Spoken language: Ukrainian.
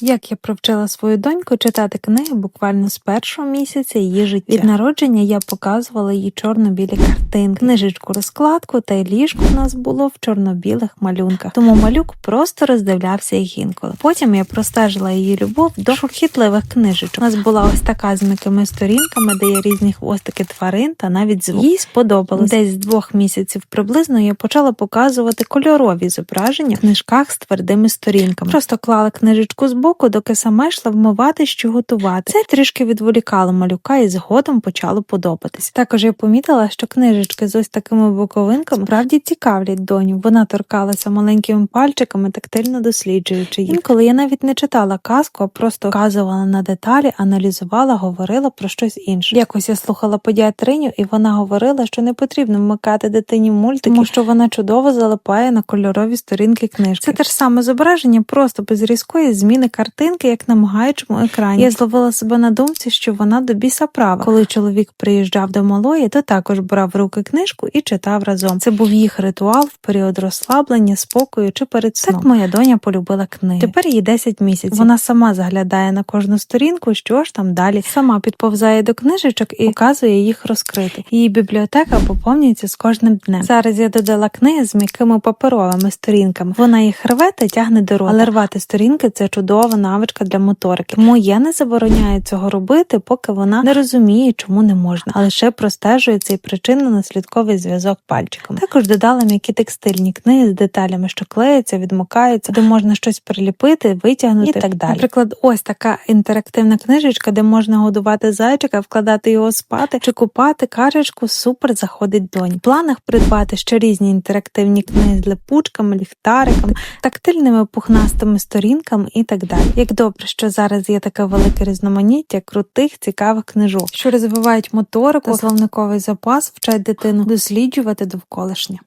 Як я провчила свою доньку читати книги буквально з першого місяця її життя. Від народження я показувала їй чорно-білі картинки, книжечку розкладку та й ліжко у нас було в чорно-білих малюнках. Тому малюк просто роздивлявся їх інколи. Потім я простежила її любов до шухітливих книжечок. У нас була ось така з м'якими сторінками, де є різні хвостики тварин та навіть звук. Їй сподобалось. Десь з двох місяців приблизно я почала показувати кольорові зображення в книжках з твердими сторінками. Просто клала книжечку збоку, доки сама йшла вмиватись чи готувати. Це трішки відволікало малюка і згодом почало подобатись. Також я помітила, що книжечки з ось такими боковинками справді цікавлять доню. Вона торкалася маленькими пальчиками, тактильно досліджуючи їх. Інколи я навіть не читала казку, а просто вказувала на деталі, аналізувала, говорила про щось інше. Якось я слухала подіатриню, і вона говорила, що не потрібно вмикати дитині мультики, тому що вона чудово залипає на кольорові сторінки книжки. Це те ж саме зображення, просто без різкої зміни картинки, як на мигаючому екрані. Я зловила себе на думці, що вона до біса права. Коли чоловік приїжджав до малої, то також брав в руки книжку і читав разом. Це був їх ритуал в період розслаблення, спокою чи перед сном. Так моя доня полюбила книги. Тепер їй 10 місяців. Вона сама заглядає на кожну сторінку, що ж там далі. Сама підповзає до книжечок і показує їх розкрити. Її бібліотека поповнюється з кожним днем. Зараз я додала книги з м'якими паперовими сторінками. Вона їх рве та тягне до рота. Але рвати сторінки це чудова навичка для моторики. Тому я не забороняю цього робити, поки вона не розуміє, чому не можна, а лише простежує цей причинно-наслідковий зв'язок пальчиком. Також додала м'які текстильні книги з деталями, що клеються, відмокаються, де можна щось приліпити, витягнути і так далі. Наприклад, ось така інтерактивна книжечка, де можна годувати зайчика, вкладати його спати чи купати кашечку, супер заходить донь. В планах придбати ще різні інтерактивні книги з липучками, ліхтариками, тактильними пухнастими сторінками і так далі. Як добре, що зараз є таке велике різноманіття крутих, цікавих книжок, що розвивають моторику, та словниковий запас, вчать дитину досліджувати довколишнє.